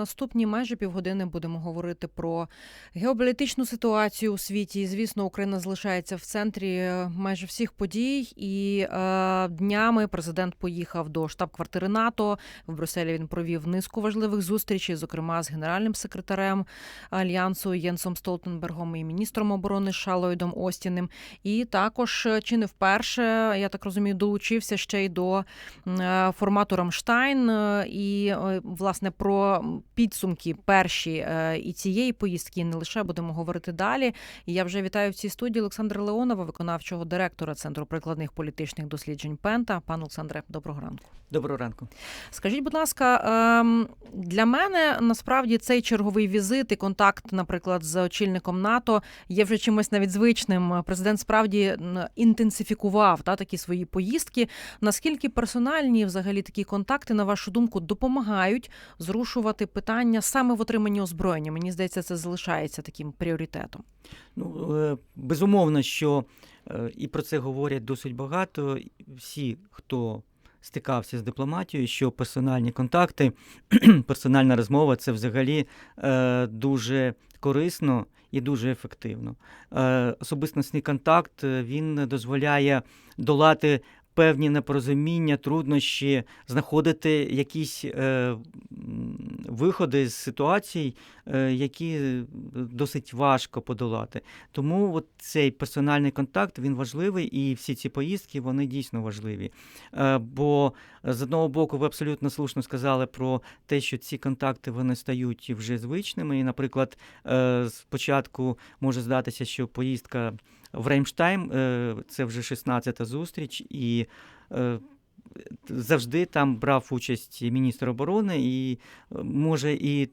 Наступні майже півгодини будемо говорити про геополітичну ситуацію у світі. Звісно, Україна залишається в центрі е, майже всіх подій. І е, днями президент поїхав до штаб-квартири НАТО. В Брюсселі він провів низку важливих зустрічей, зокрема з генеральним секретарем альянсу Єнсом Столтенбергом і міністром оборони Шалойдом Остіним. І також е, чи не вперше, я так розумію, долучився ще й до е, формату Рамштайн. І власне про підсумки перші е, і цієї поїздки і не лише будемо говорити далі. І я вже вітаю в цій студії Олександра Леонова, виконавчого директора Центру прикладних політичних досліджень Пента. Пан Олександре, доброго ранку. Доброго ранку. Скажіть, будь ласка, ем, для мене насправді цей черговий візит і контакт, наприклад, з очільником НАТО є вже чимось навіть звичним. Президент справді інтенсифікував та такі свої поїздки. Наскільки персональні взагалі такі контакти, на вашу думку, допомагають зрушувати питання саме в отриманні озброєння? Мені здається, це залишається таким пріоритетом. Ну, е, безумовно, що е, і про це говорять досить багато. Всі, хто стикався з дипломатією, що персональні контакти, персональна розмова це взагалі е, дуже корисно і дуже ефективно. Особистісний контакт він дозволяє долати. Певні непорозуміння, труднощі, знаходити якісь виходи з ситуацій, е, які досить важко подолати. Тому от цей персональний контакт він важливий, і всі ці поїздки вони дійсно важливі. Е, бо з одного боку, ви абсолютно слушно сказали про те, що ці контакти вони стають вже звичними. І, наприклад, е, спочатку може здатися, що поїздка в Реймштайм е, це вже 16-та зустріч, і е, завжди там брав участь міністр оборони, і може і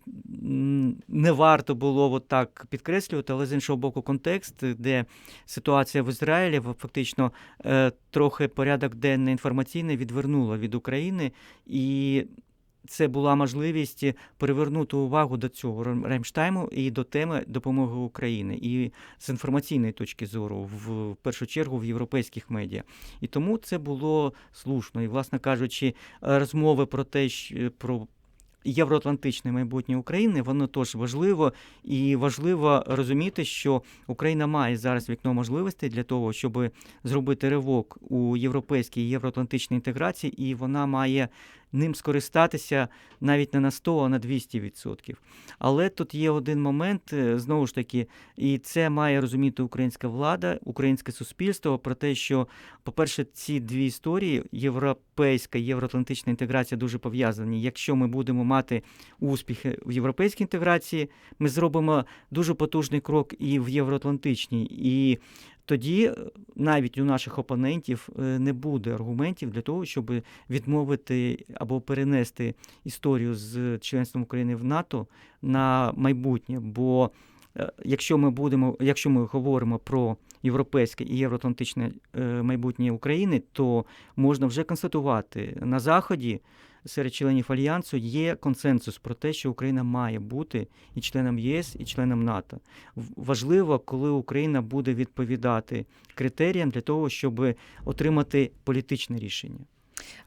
не варто було от так підкреслювати, але з іншого боку, контекст, де ситуація в Ізраїлі фактично е, трохи порядок денний інформаційний відвернула від України, і це була можливість привернути увагу до цього Рем- Ремштайму і до теми допомоги України, і з інформаційної точки зору, в, першу чергу в європейських медіа. І тому це було слушно. І, власне кажучи, е, розмови про те, що про євроатлантичне майбутнє України, воно теж важливо, і важливо розуміти, що Україна має зараз вікно можливостей для того, щоб зробити ривок у європейській євроатлантичній інтеграції, і вона має ним скористатися навіть не на 100, а на 200%. Але тут є один момент, е, знову ж таки, і це має розуміти українська влада, українське суспільство про те, що, по-перше, ці дві історії, європейська євроатлантична інтеграція, дуже пов'язані. Якщо ми будемо мати успіхи в європейській інтеграції, ми зробимо дуже потужний крок і в євроатлантичній. І тоді е, навіть у наших опонентів е, не буде аргументів для того, щоб відмовити або перенести історію з членством України в НАТО на майбутнє. Бо е, якщо ми будемо, якщо ми говоримо про європейське і євроатлантичне майбутнє України, то можна вже констатувати на заході. Серед членів альянсу є консенсус про те, що Україна має бути і членом ЄС, і членом НАТО. Важливо, коли Україна буде відповідати критеріям для того, щоб отримати політичне рішення.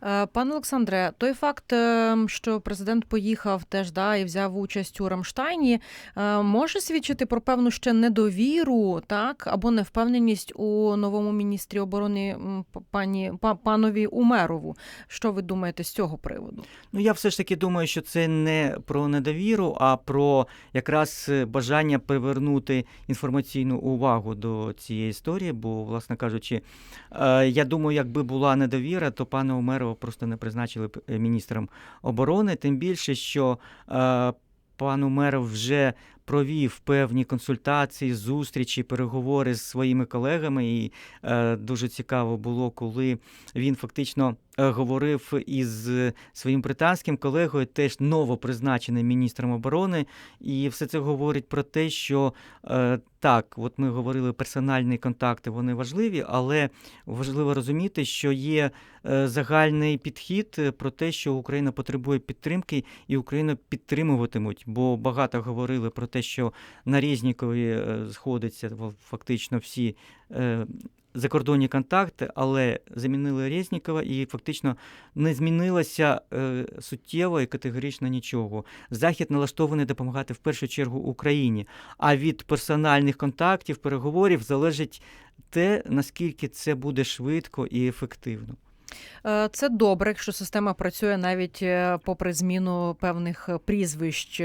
Е, Пане Олександре, той факт, е, що президент поїхав теж да, і взяв участь у Рамштайні, е, може свідчити про певну ще недовіру, так, або невпевненість у новому міністрі оборони пані панові Умерову. Що ви думаєте з цього приводу? Ну, я все ж таки думаю, що це не про недовіру, а про якраз бажання привернути інформаційну увагу до цієї історії. Бо, власне кажучи, я думаю, якби була недовіра, то пана Умерова просто не призначили е, міністром оборони. Тим більше, що е, пан Умеров вже провів певні консультації, зустрічі, переговори з своїми колегами. І е, дуже цікаво було, коли він фактично говорив із своїм британським колегою, теж новопризначеним міністром оборони. І все це говорить про те, що е, так, от ми говорили, персональні контакти вони важливі, але важливо розуміти, що є е, загальний підхід е, про те, що Україна потребує підтримки, і Україну підтримуватимуть. Бо багато говорили про те, що на Різнікові е, сходяться фактично всі. Закордонні контакти, але замінили Резнікова і фактично не змінилося е, суттєво і категорично нічого. Захід налаштований допомагати в першу чергу Україні. А від персональних контактів, переговорів залежить те, наскільки це буде швидко і ефективно. Е, Це добре, якщо система працює навіть е, попри зміну певних е, прізвищ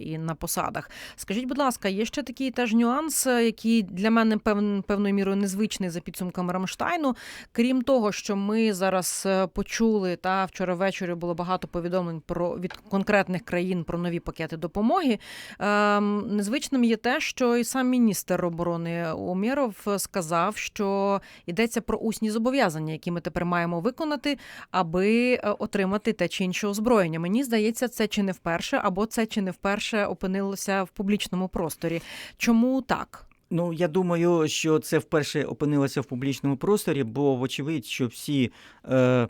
і на посадах. Скажіть, будь ласка, є ще такий теж нюанс, який для мене пев- певною мірою незвичний за підсумками Рамштайну. Крім того, що ми зараз почули, та вчора ввечері було багато повідомлень про від конкретних країн про нові пакети допомоги. Ем, Незвичним є те, що і сам міністр оборони Умєров сказав, що йдеться про усні зобов'язання, які ми тепер маємо виконати, аби е, отримати те чи інше озброєння. Мені здається, це чи не вперше, або це чи не вперше опинилося в публічному просторі. Чому так? Ну, я думаю, що це вперше опинилося в публічному просторі, бо вочевидь, що всі е,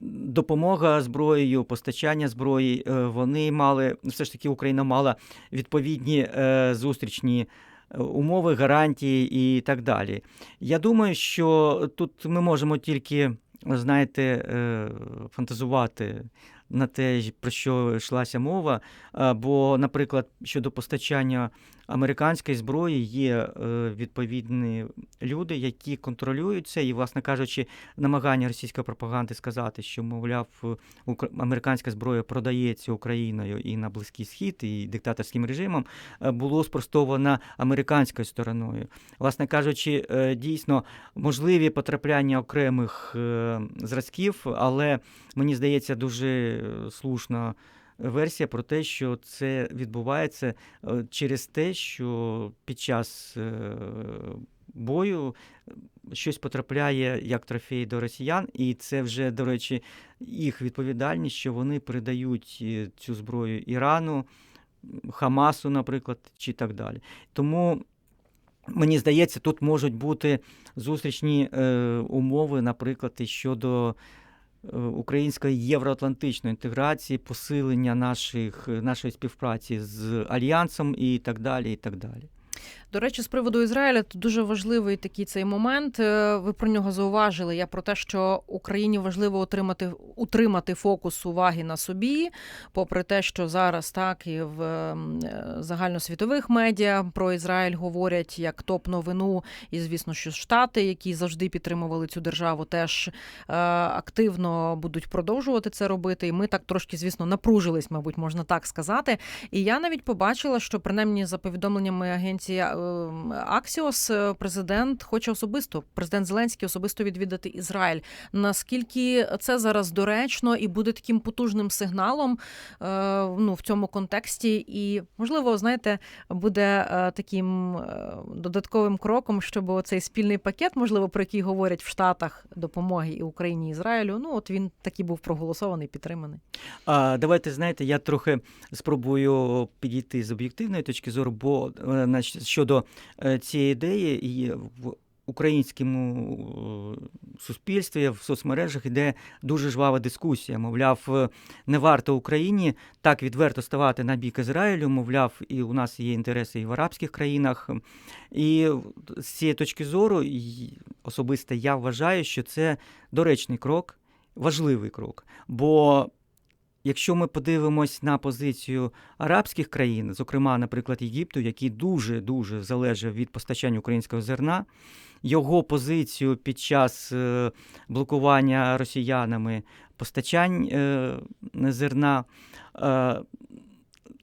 допомога зброєю, постачання зброї, е, вони мали, все ж таки Україна мала відповідні е, зустрічні е, умови, гарантії і так далі. Я думаю, що тут ми можемо тільки, знаєте, е, фантазувати на те, про що йшлася мова. Бо, наприклад, щодо постачання американської зброї є е, відповідні люди, які контролюють це, і, власне кажучи, намагання російської пропаганди сказати, що, мовляв, американська зброя продається Україною і на Близький Схід, і диктаторським режимом, е, було спростовано американською стороною. Власне кажучи, е, дійсно можливі потрапляння окремих зразків, але мені здається, дуже слушна версія про те, що це відбувається е, через те, що під час е, бою е, щось потрапляє як трофей до росіян, і це вже, до речі, їх відповідальність, що вони передають цю зброю Ірану, Хамасу, наприклад, чи так далі. Тому. Мені здається, тут можуть бути зустрічні е, умови, наприклад, щодо української євроатлантичної інтеграції, посилення наших, нашої співпраці з альянсом і так далі. І так далі. До речі, з приводу Ізраїля, то дуже важливий такий цей момент. Е, Ви про нього зауважили. Я про те, що Україні важливо отримати утримати фокус уваги на собі, попри те, що зараз так і в ем, е, загальносвітових медіа про Ізраїль говорять як топ-новину, і звісно, що Штати, які завжди підтримували цю державу, теж е, активно будуть продовжувати це робити. І ми так трошки, звісно, напружились, мабуть, можна так сказати. І я навіть побачила, що принаймні за повідомленнями агенції Аксіос, е, президент хоче особисто, президент Зеленський особисто відвідати Ізраїль. Наскільки це зараз доречно і буде таким потужним сигналом е, ну, в цьому контексті, і можливо, знаєте, буде е, таким додатковим кроком, щоб цей спільний пакет, можливо, про який говорять в Штатах допомоги і Україні і Ізраїлю. Ну от він таки був проголосований, підтриманий. А, давайте, знаєте, я трохи спробую підійти з об'єктивної точки зору, бо значить, щодо е, цієї ідеї і в українському е, суспільстві, в соцмережах іде дуже жвава дискусія. Мовляв, е, не варто Україні так відверто ставати на бік Ізраїлю. Мовляв, і у нас є інтереси і в арабських країнах. І з цієї точки зору, особисто я вважаю, що це доречний крок, важливий крок. Бо Якщо ми подивимось на позицію арабських країн, зокрема, наприклад, Єгипту, який дуже дуже залежав від постачання українського зерна, його позицію під час е, блокування росіянами постачань е, зерна. е,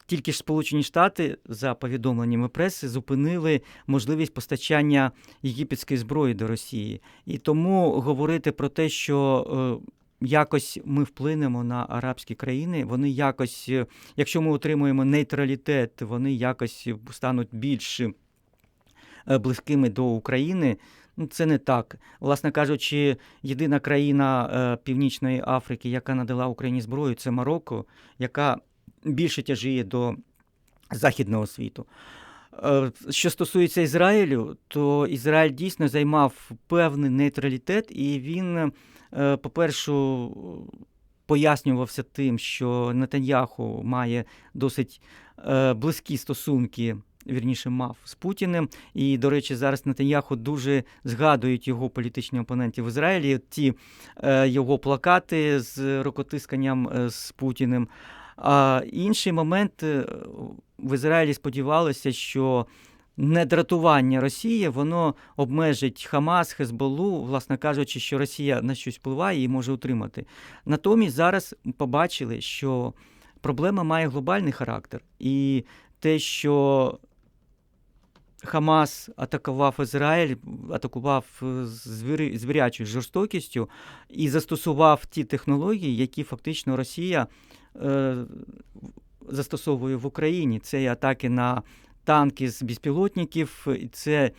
Тільки ж Сполучені Штати, за повідомленнями преси, зупинили можливість постачання єгипетської зброї до Росії. І тому говорити про те, що якось ми вплинемо на арабські країни, вони якось, е, якщо ми отримуємо нейтралітет, вони якось стануть більш е, близькими до України. Ну, це не так. Власне кажучи, єдина країна е, Північної Африки, яка надала Україні зброю, це Марокко, яка більше тяжіє до західного світу. Що стосується Ізраїлю, то Ізраїль дійсно займав певний нейтралітет, і він, по-перше, пояснювався тим, що Нетаньяху має досить е, близькі стосунки вірніше мав з Путіним. І, до речі, зараз Нетаньяху дуже згадують його політичні опоненти в Ізраїлі. Ті е, його плакати з рукотисканням е, з Путіним. А інший момент е, в Ізраїлі сподівалося, що недратування Росії воно обмежить Хамас, Хезболу, власне кажучи, що Росія на щось впливає і може утримати. Натомість зараз побачили, що проблема має глобальний характер, і те, що Хамас атакував Ізраїль, атакував звірячою жорстокістю і застосував ті технології, які фактично Росія е, застосовує в Україні. Це і атаки на танки з безпілотників, це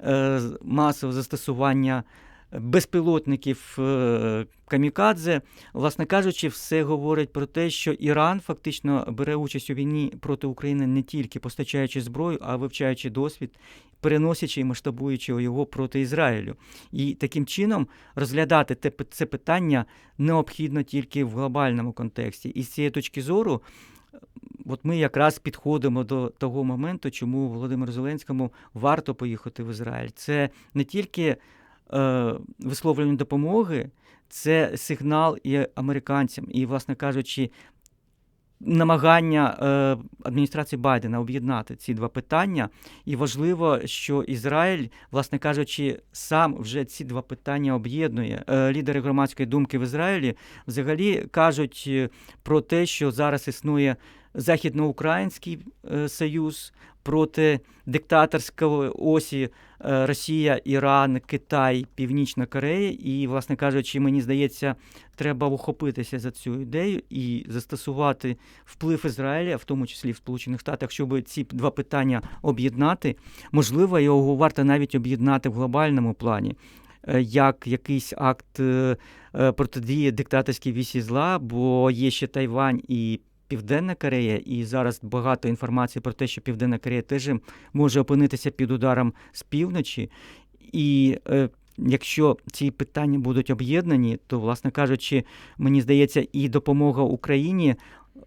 е, масове застосування безпілотників е, камікадзе. Власне кажучи, все говорить про те, що Іран фактично бере участь у війні проти України не тільки постачаючи зброю, а вивчаючи досвід, переносячи і масштабуючи його проти Ізраїлю. І таким чином розглядати це питання необхідно тільки в глобальному контексті. І з цієї точки зору. От ми якраз підходимо до того моменту, чому Володимиру Зеленському варто поїхати в Ізраїль. Це не тільки е, висловлювання допомоги, це сигнал і американцям, і, власне кажучи, намагання е, адміністрації Байдена об'єднати ці два питання. І важливо, що Ізраїль, власне кажучи, сам вже ці два питання об'єднує. Е, лідери громадської думки в Ізраїлі взагалі кажуть е, про те, що зараз існує Західноукраїнський е, союз проти диктаторської осі е, Росія, Іран, Китай, Північна Корея. І, власне кажучи, мені здається, треба ухопитися за цю ідею і застосувати вплив Ізраїля, в тому числі в Сполучених Штатах, щоб ці два питання об'єднати. Можливо, його варто навіть об'єднати в глобальному плані. е, Як якийсь акт протидії диктаторській вісі зла, бо є ще Тайвань і Південна Корея, і зараз багато інформації про те, що Південна Корея теж може опинитися під ударом з півночі. І е, якщо ці питання будуть об'єднані, то, власне кажучи, мені здається, і допомога Україні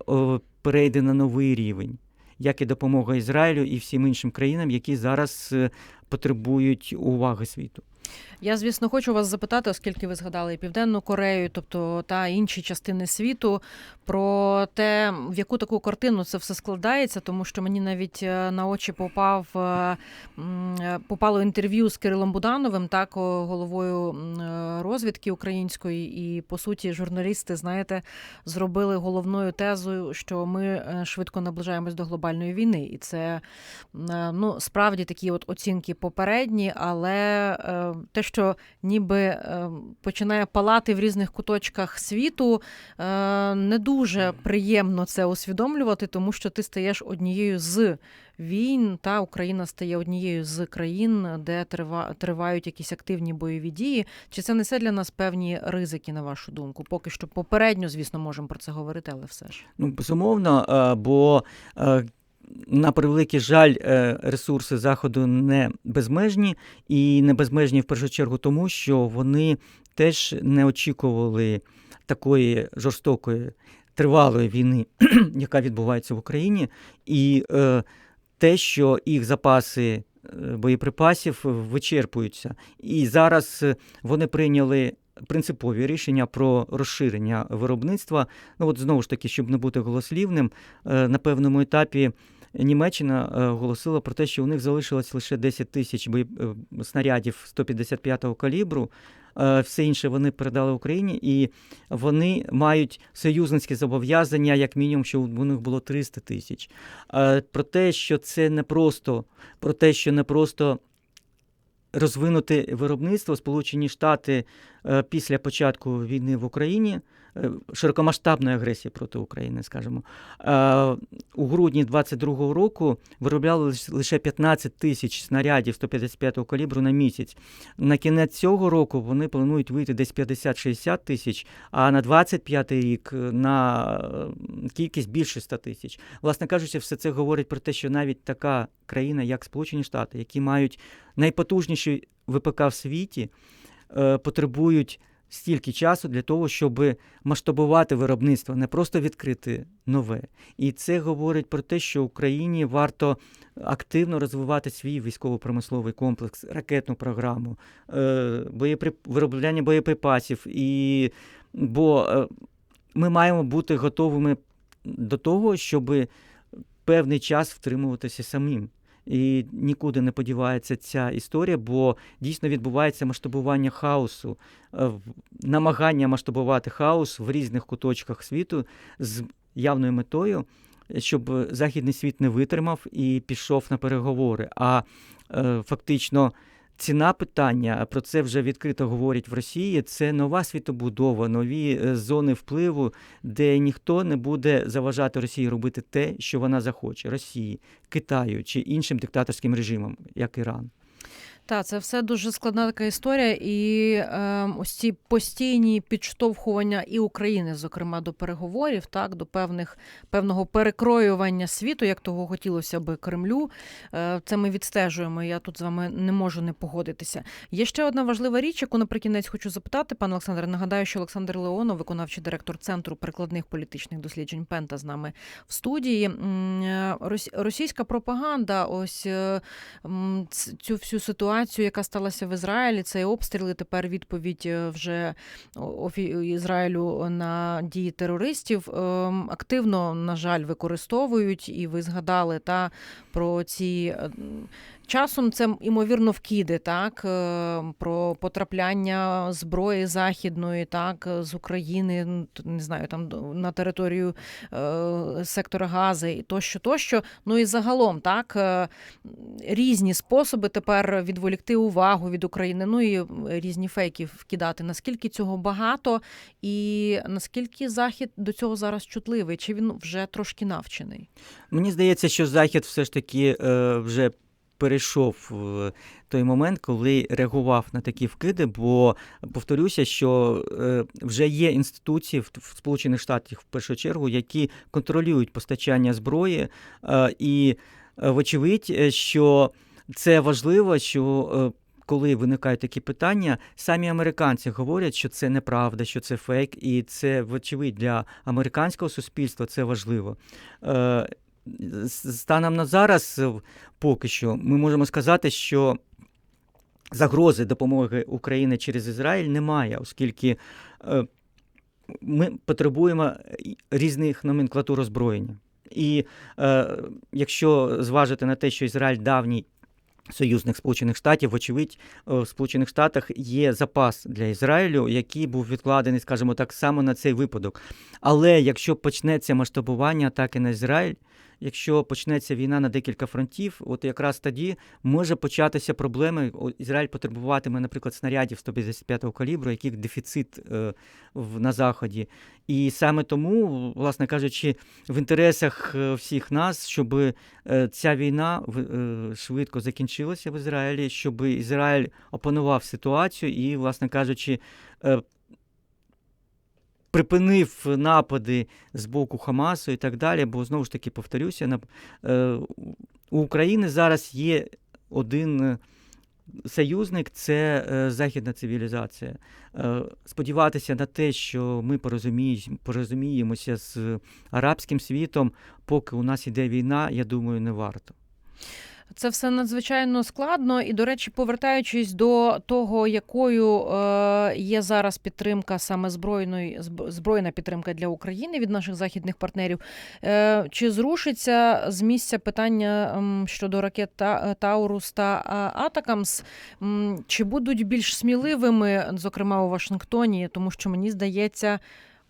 е, перейде на новий рівень, як і допомога Ізраїлю і всім іншим країнам, які зараз е, потребують уваги світу. Я, звісно, хочу вас запитати, оскільки ви згадали і Південну Корею, тобто та інші частини світу, про те, в яку таку картину це все складається, тому що мені навіть е, на очі попав е, е, попало інтерв'ю з Кирилом Будановим, так головою розвідки української, і по суті, журналісти, знаєте, зробили головною тезою, що ми швидко наближаємось до глобальної війни, і це ну справді такі от оцінки попередні, але те, що ніби е, починає палати в різних куточках світу, е, не дуже приємно це усвідомлювати, тому що ти стаєш однією з війн, та Україна стає однією з країн, де трива, тривають якісь активні бойові дії. Чи це несе для нас певні ризики, на вашу думку? Поки що попередньо, звісно, можемо про це говорити, але все ж. Ну, безумовно, е, бо е, на превеликий жаль, е, ресурси Заходу не безмежні, і не безмежні в першу чергу тому, що вони теж не очікували такої жорстокої тривалої війни, яка відбувається в Україні, і е, те, що їх запаси е, боєприпасів вичерпуються. І зараз вони прийняли. Принципові рішення про розширення виробництва. Ну от знову ж таки, щоб не бути голослівним, на певному етапі Німеччина е, оголосила про те, що у них залишилось лише 10 тисяч е, снарядів 155-го калібру. Е, Все інше вони передали Україні, і вони мають союзницькі зобов'язання, як мінімум, що у них було 300 тисяч. Про те, що це не просто, про те, що не просто розвинути виробництво Сполучені Штати після початку війни в Україні, е, широкомасштабної агресії проти України, скажімо, е, у грудні 22-го року виробляли лише 15 тисяч снарядів 155-го калібру на місяць. На кінець цього року вони планують вийти десь 50-60 тисяч, а на 25-й рік е, на е, кількість більше 100 тисяч. Власне кажучи, все це говорить про те, що навіть така країна, як Сполучені Штати, які мають найпотужніший ВПК в світі, е, потребують стільки часу для того, щоб масштабувати виробництво, не просто відкрити нове. І це говорить про те, що Україні варто активно розвивати свій військово-промисловий комплекс, ракетну програму, е, виробляння боєприпасів. І... Бо е, ми маємо бути готовими до того, щоб певний час втримуватися самим. І нікуди не подівається ця історія, бо дійсно відбувається масштабування хаосу, е, намагання масштабувати хаос в різних куточках світу з явною метою, щоб західний світ не витримав і пішов на переговори. А е, фактично ціна питання, про це вже відкрито говорять в Росії. Це нова світобудова, нові е, зони впливу, де ніхто не буде заважати Росії робити те, що вона захоче Росії, Китаю чи іншим диктаторським режимам, як Іран. Так, це все дуже складна така історія, і е, ось ці постійні підштовхування і України, зокрема до переговорів, так до певних певного перекроювання світу, як того хотілося би Кремлю. Е, це ми відстежуємо. Я тут з вами не можу не погодитися. Є ще одна важлива річ, яку наприкінець хочу запитати, пане Олександре. Нагадаю, що Олександр Леонов, виконавчий директор центру прикладних політичних досліджень Пента, з нами в студії. Е, Російська пропаганда, ось е, цю всю ситуацію, яка сталася в Ізраїлі, цей обстріли. тепер відповідь е, вже Ізраїлю на дії терористів ем, активно, на жаль, використовують. І ви згадали та про ці. Часом це імовірно вкиди, так е, про потрапляння зброї західної, так з України, не знаю, там на територію е, сектора Гази і тощо, тощо. Ну і загалом, так е, різні способи тепер відволікти увагу від України. Ну і різні фейки вкидати. Наскільки цього багато, і наскільки захід до цього зараз чутливий? Чи він вже трошки навчений? Мені здається, що Захід все ж таки вже перейшов в той момент, коли реагував на такі вкиди, бо повторюся, що е, вже є інституції в, Сполучених Штатах в першу чергу, які контролюють постачання зброї, е, і е, вочевидь, що це важливо, що. коли виникають такі питання, самі американці говорять, що це неправда, що це фейк, і це, вочевидь, для американського суспільства це важливо. Е, Станом на зараз, е, поки що, ми можемо сказати, що загрози допомоги України через Ізраїль немає, оскільки е, ми потребуємо різних номенклатур озброєння. І е, якщо зважити на те, що Ізраїль давній союзник Сполучених Штатів, вочевидь, е, в Сполучених Штатах є запас для Ізраїлю, який був відкладений, скажімо так, саме на цей випадок. Але якщо почнеться масштабування атаки на Ізраїль, якщо почнеться війна на декілька фронтів, от якраз тоді може початися проблеми. Ізраїль потребуватиме, наприклад, снарядів 155-го калібру, яких дефіцит е, на заході. І саме тому, власне кажучи, в інтересах е, всіх нас, щоб е, ця війна в- швидко закінчилася в Ізраїлі, щоб Ізраїль опанував ситуацію і, власне кажучи, припинив напади з боку Хамасу і так далі. Бо знову ж таки повторюся, е, у України зараз є один. е, Союзник це е, західна цивілізація. Е, сподіватися на те, що ми порозуміємо, порозуміємося з арабським світом, поки у нас іде війна, я думаю, не варто. Це все надзвичайно складно. І, до речі, повертаючись до того, якою е, є зараз підтримка саме збройної збройна підтримка для України від наших західних партнерів, е, чи зрушиться з місця питання щодо ракет та Таурус та а, Атакамс? Чи будуть більш сміливими, зокрема у Вашингтоні, тому що мені здається.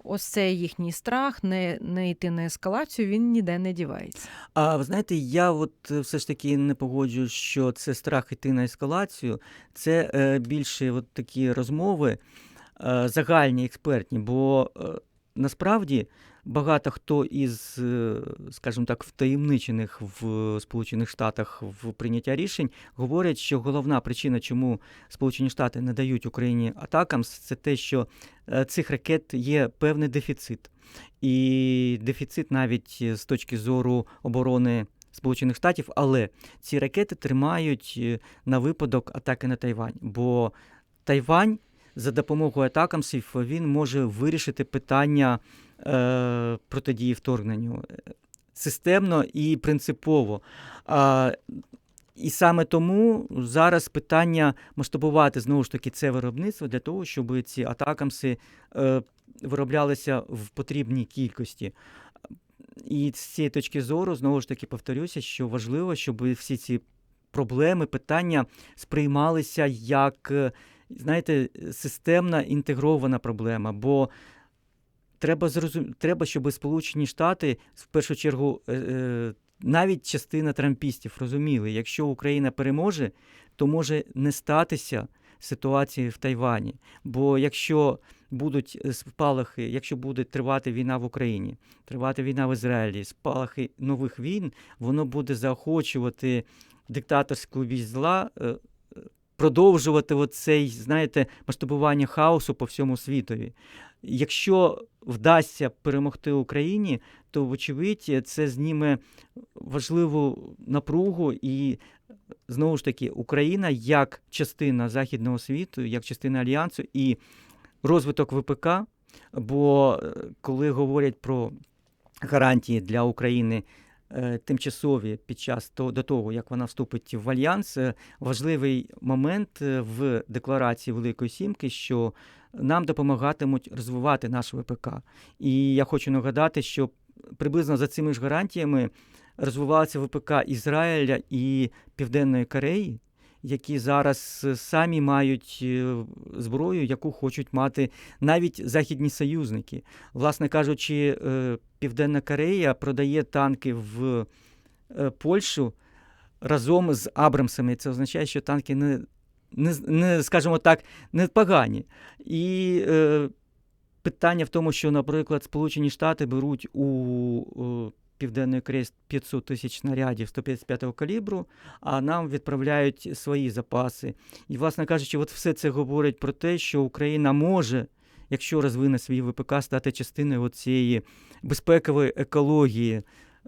Ось цей їхній страх не, не йти на ескалацію, він ніде не дівається. А ви знаєте, я от е, все ж таки не погоджуюсь, що це страх іти на ескалацію. Це е, більше от такі розмови е, загальні, експертні, бо е, насправді багато хто із, е, скажімо так, втаємничених в Сполучених Штатах в прийняття рішень говорять, що головна причина, чому Сполучені Штати не дають Україні атакам, це те, що е, цих ракет є певний дефіцит. І дефіцит навіть з точки зору оборони Сполучених Штатів, але ці ракети тримають е, на випадок атаки на Тайвань. Бо Тайвань за допомогою атакамсів він може вирішити питання е, протидії вторгненню е, системно і принципово. І саме тому зараз питання масштабувати знову ж таки це виробництво для того, щоб ці атакамси е, вироблялися в потрібній кількості. І з цієї точки зору, знову ж таки, повторюся, що важливо, щоб всі ці проблеми, питання сприймалися як, е, знаєте, системна інтегрована проблема. Бо треба зрозум... треба, щоб Сполучені Штати в першу чергу. е, е, навіть частина трампістів розуміли, якщо Україна переможе, то може не статися ситуації в Тайвані. Бо якщо будуть е, спалахи, якщо буде тривати війна в Україні, тривати війна в Ізраїлі, спалахи нових війн, воно буде заохочувати диктаторську вість зла, е, продовжувати оцей, знаєте, масштабування хаосу по всьому світові. Якщо вдасться перемогти Україні, то, вочевидь, це зніме важливу напругу і. Знову ж таки, Україна як частина західного світу, як частина альянсу і розвиток ВПК. Бо е, коли говорять про гарантії для України е, тимчасові під час то, до того, як вона вступить в альянс, е, важливий момент в декларації Великої Сімки, що нам допомагатимуть розвивати наш ВПК. І я хочу нагадати, що приблизно за цими ж гарантіями розвивалися ВПК Ізраїля і Південної Кореї, які зараз самі мають е, зброю, яку хочуть мати навіть західні союзники. Власне кажучи, е, Південна Корея продає танки в е, Польщу разом з Абрамсами. Це означає, що танки не, не, не скажімо так, не погані. І е, питання в тому, що, наприклад, Сполучені Штати беруть у. е, Південної Кореї 500 тисяч снарядів 155-го калібру, а нам відправляють свої запаси. І, власне кажучи, от все це говорить про те, що Україна може, якщо розвине свій ВПК, стати частиною цієї безпекової екології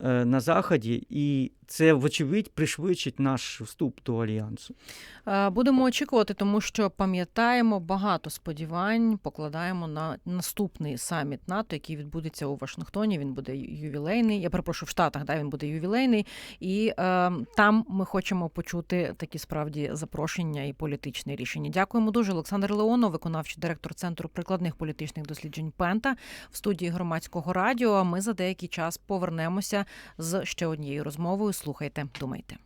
е, на Заході, і це, вочевидь, пришвидшить наш вступ до альянсу. Е, Будемо очікувати, тому що пам'ятаємо багато сподівань, покладаємо на наступний саміт НАТО, який відбудеться у Вашингтоні. Він буде ювілейний. Я перепрошую, в Штатах, да, він буде ювілейний, і е, там ми хочемо почути такі справді запрошення і політичні рішення. Дякуємо дуже. Олександр Леонов, виконавчий директор центру прикладних політичних досліджень Пента в студії громадського радіо. Ми за деякий час повернемося з ще однією розмовою. Слухайте, думайте.